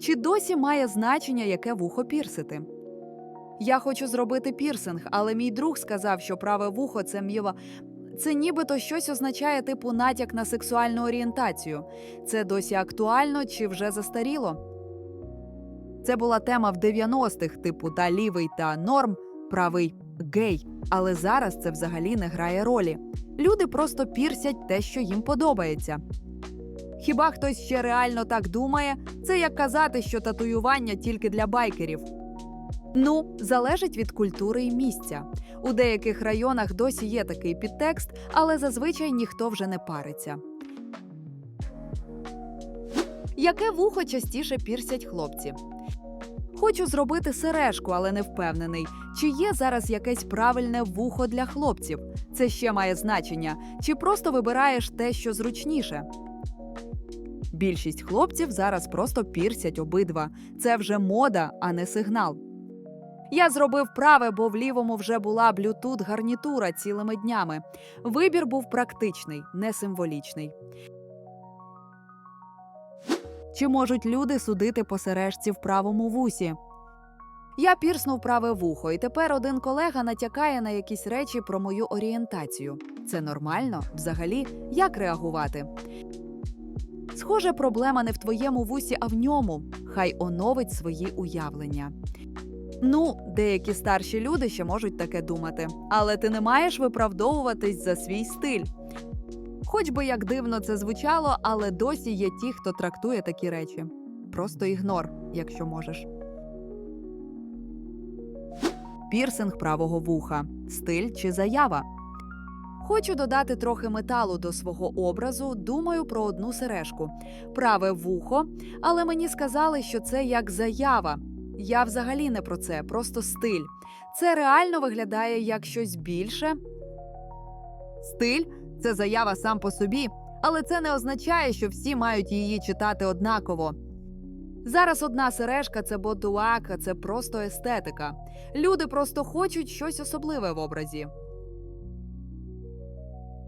Чи досі має значення, яке вухо пірсити? Я хочу зробити пірсинг, але мій друг сказав, що праве вухо це м'єва. Це нібито щось означає типу натяк на сексуальну орієнтацію. Це досі актуально чи вже застаріло? Це була тема в 90-х, типу та лівий та норм, правий гей. Але зараз це взагалі не грає ролі. Люди просто пірсять те, що їм подобається. Хіба хтось ще реально так думає? Це як казати, що татуювання тільки для байкерів. Ну, залежить від культури і місця. У деяких районах досі є такий підтекст, але зазвичай ніхто вже не париться. Яке вухо частіше пірсять хлопці? Хочу зробити сережку, але не впевнений, чи є зараз якесь правильне вухо для хлопців. Це ще має значення, чи просто вибираєш те, що зручніше. Більшість хлопців зараз просто пірсять обидва. Це вже мода, а не сигнал. Я зробив праве, бо в лівому вже була блютут гарнітура цілими днями. Вибір був практичний, не символічний. Чи можуть люди судити по сережці в правому вусі? Я пірснув праве вухо, і тепер один колега натякає на якісь речі про мою орієнтацію. Це нормально? Взагалі, як реагувати? Схоже, проблема не в твоєму вусі, а в ньому. Хай оновить свої уявлення. Ну, деякі старші люди ще можуть таке думати, але ти не маєш виправдовуватись за свій стиль. Хоч би як дивно це звучало, але досі є ті, хто трактує такі речі. Просто ігнор, якщо можеш. Пірсинг правого вуха, стиль чи заява. Хочу додати трохи металу до свого образу. Думаю про одну сережку. Праве вухо, але мені сказали, що це як заява. Я взагалі не про це, просто стиль. Це реально виглядає як щось більше. Стиль це заява сам по собі, але це не означає, що всі мають її читати однаково. Зараз одна сережка це ботуак, а це просто естетика. Люди просто хочуть щось особливе в образі.